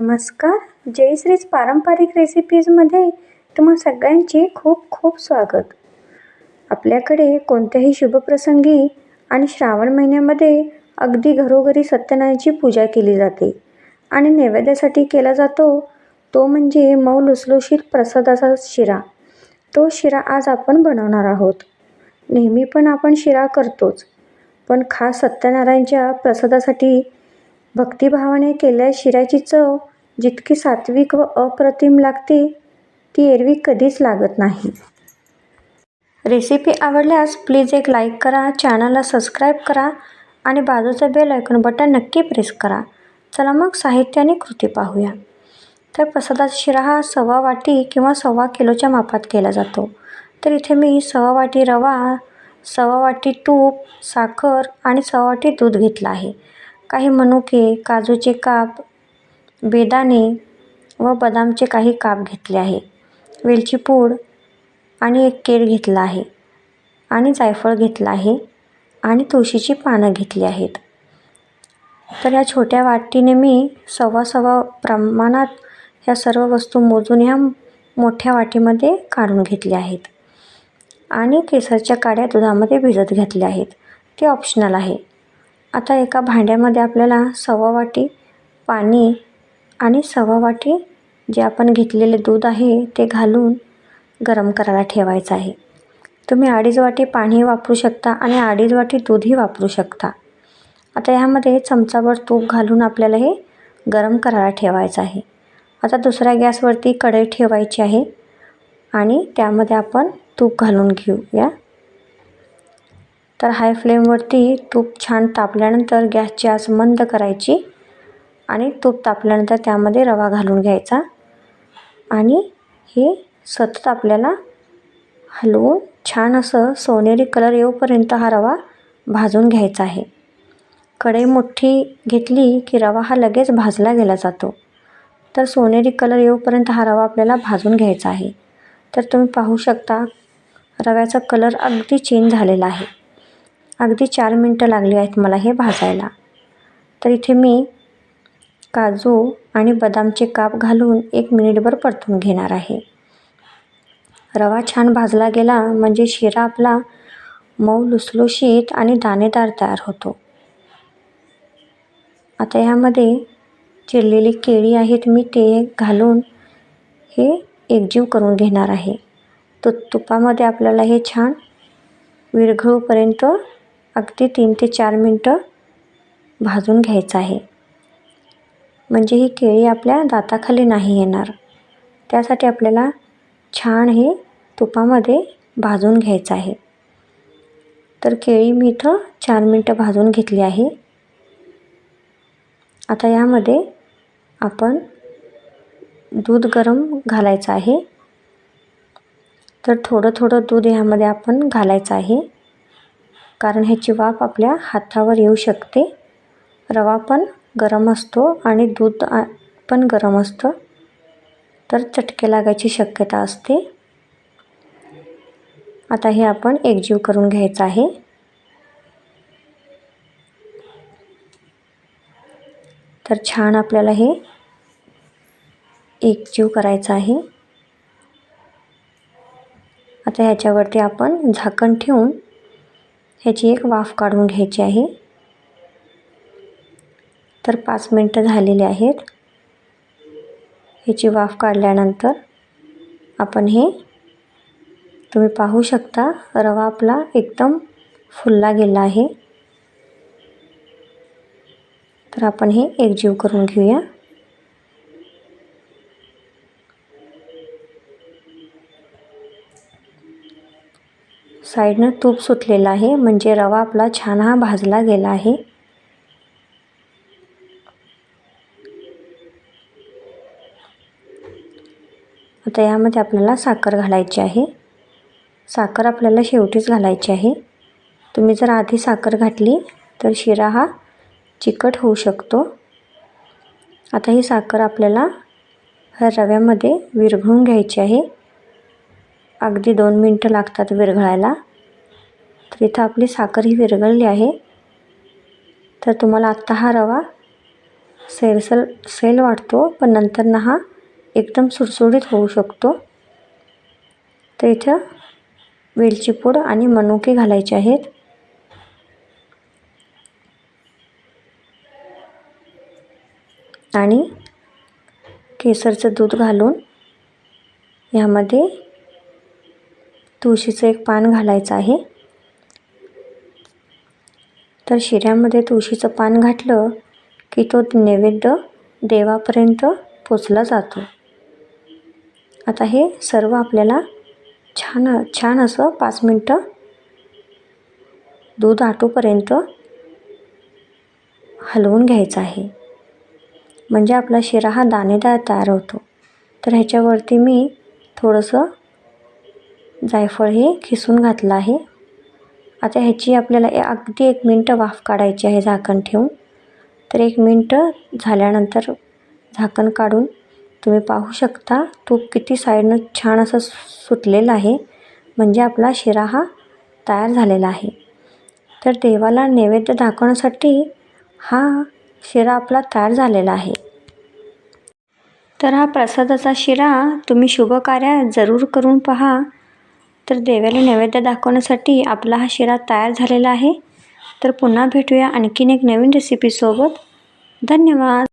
नमस्कार. जयश्रीज पारंपरिक रेसिपीजमध्ये तुम्हा सगळ्यांचे खूप खूप स्वागत. आपल्याकडे कोणत्याही शुभप्रसंगी आणि श्रावण महिन्यामध्ये अगदी घरोघरी सत्यनारायणची पूजा केली जाते आणि नैवेद्यासाठी केला जातो तो म्हणजे मऊ लुसलुशीत प्रसादाचा शिरा. तो शिरा आज आपण बनवणार आहोत. नेहमी पण आपण शिरा करतोच पण खास सत्यनारायणच्या प्रसादासाठी भक्तिभावाने केल्या शिऱ्याची चव जितकी सात्विक व अप्रतिम लागते ती एरवी कधीच लागत नाही. रेसिपी आवडल्यास प्लीज एक लाईक करा चॅनलला सबस्क्राईब करा आणि बाजूचं बेल ऐकून बटन नक्की प्रेस करा. चला मग साहित्य आणि कृती पाहूया. तर प्रसादाचा शिरा हा सव्वा वाटी किंवा सव्वा किलोच्या मापात केला जातो. तर इथे मी सव्वा वाटी रवा सव्वा वाटी तूप साखर आणि सव्वा वाटी दूध घेतलं आहे. काही मनुके काजूचे काप बेदाणे व बदामचे काही काप घेतले आहे. वेलची पूड आणि एक केळ घेतला आहे आणि जायफळ घेतलं आहे आणि तुळशीची पानं घेतली आहेत. तर या छोट्या वाटीने मी सव्वा सव्वा प्रमाणात ह्या सर्व वस्तू मोजून ह्या मोठ्या वाटीमध्ये काढून घेतल्या आहेत. आणि केसरच्या काड्या दुधामध्ये भिजत घातल्या आहेत. ते ऑप्शनल आहे. आता एका भांड्यामध्ये आपल्याला सव्वा वाटी पाणी आणि सव्वा वाटी जे आपण घेतलेले दूध आहे ते घालून गरम करायला ठेवायचं आहे. तुम्ही अडीच वाटी पाणी वापरू शकता आणि अडीच वाटी दूधही वापरू शकता. आता ह्यामध्ये चमचाभर तूप घालून आपल्याला हे गरम करायला ठेवायचं आहे. आता दुसऱ्या गॅसवरती कढई ठेवायची आहे आणि त्यामध्ये आपण तूप घालून घेऊया. तर हाय फ्लेमवरती तूप छान तापल्यानंतर गॅसची आस मंद करायची आणि तूप तापल्यानंतर त्यामध्ये रवा घालून घ्यायचा. आणि हे सतत आपल्याला हलवून छान असं सोनेरी कलर येऊपर्यंत हा रवा भाजून घ्यायचा आहे. कढई मोठी घेतली की रवा हा लगेच भाजला गेला जातो. तर सोनेरी कलर येऊपर्यंत हा रवा आपल्याला भाजून घ्यायचा आहे. तर तुम्ही पाहू शकता रव्याचा कलर अगदी चेंज झालेला आहे. अगदी चार मिनटं लागली आहेत मला हे भाजायला. तर इथे मी काजू आणि बदामचे काप घालून एक मिनिटभर परतून घेणार आहे. रवा छान भाजला गेला म्हणजे शिरा आपला मऊ लुसलुशीत आणि दाणेदार तयार होतो. आता ह्यामध्ये चिरलेली केळी आहेत मी ते घालून हे एकजीव करून घेणार आहे. तो तुपामध्ये आपल्याला हे छान विरघळूपर्यंत अगदी तीन ते चार मिनटं भाजून घ्यायचं आहे. म्हणजे ही केळी आपल्या दाताखाली नाही येणार. त्यासाठी आपल्याला छान हे तुपामध्ये भाजून घ्यायचं आहे. तर केळी मी इथं चार मिनटं भाजून घेतली आहे. आता यामध्ये आपण दूध गरम घालायचं आहे. तर थोडं थोडं दूध ह्यामध्ये आपण घालायचं आहे. कारण ह्याची वाफ आपल्या हातावर येऊ शकते. रवा पण गरम असतो आणि दूध पण गरम असतं. तर चटके लागायची शक्यता असते. आता हे आपण एकजीव करून घ्यायचं आहे. तर छान आपल्याला हे एकजीव करायचं आहे. आता ह्याच्यावरती आपण झाकण ठेवून ह्याची एक वाफ काढून घ्यायची आहे. तर पाच मिनटं झालेली आहेत. ह्याची वाफ काढल्यानंतर आपण हे तुम्ही पाहू शकता रवा आपला एकदम फुलला गेला आहे. तर आपण हे एकजीव करून घेऊया. साईडनं तूप सुटलेलं आहे. म्हणजे रवा आपला छान हा भाजला गेला आहे. आता यामध्ये आपल्याला साखर घालायची आहे. साखर आपल्याला शेवटीच घालायची आहे. तुम्ही जर आधी साखर घातली तर शिरा हा चिकट होऊ शकतो. आता ही साखर आपल्याला ह्या रव्यामध्ये विरघळून घ्यायची आहे. अगदी दोन मिनटं लागतात विरघळायला. तर इथं आपली साखर ही विरघळली आहे. तर तुम्हाला आत्ता हा रवा सैलसर सैल वाटतो पण नंतर ना हा एकदम सुटसुटीत होऊ शकतो. तर इथं वेलची पूड आणि मनुके घालायचे आहेत. आणि केसरचं दूध घालून ह्यामध्ये तुळशीचं एक पान घालायचं आहे. तर शिऱ्यामध्ये तुळशीचं पान घातलं की तो नैवेद्य देवापर्यंत पोचला जातो. आता हे सर्व आपल्याला छान छान असं पाच मिनटं दूध आटोपर्यंत हलवून घ्यायचं आहे. म्हणजे आपला शिरा हा दाणेदार तयार होतो. तर ह्याच्यावरती मी थोडंसं जायफळ हे खिसून घातलं आहे. आता ह्याची आपल्याला ए- अगदी एक मिनटं वाफ काढायची आहे झाकण ठेवून. तर एक मिनटं झाल्यानंतर झाकण काढून तुम्ही पाहू शकता तूप किती साईडनं छान असं सुटलेलं आहे. म्हणजे आपला शिरा हा तयार झालेला आहे. तर देवाला नैवेद्य दाखवण्यासाठी हा शिरा आपला तयार झालेला आहे. तर हा प्रसादाचा शिरा तुम्ही शुभ कार्यात जरूर करून पहा. तर देवाला नैवेद्य दाखवण्यासाठी आपला हा शिरा तयार झालेला आहे. तर पुन्हा भेटूया आणखीन एक नवीन रेसिपीसोबत धन्यवाद.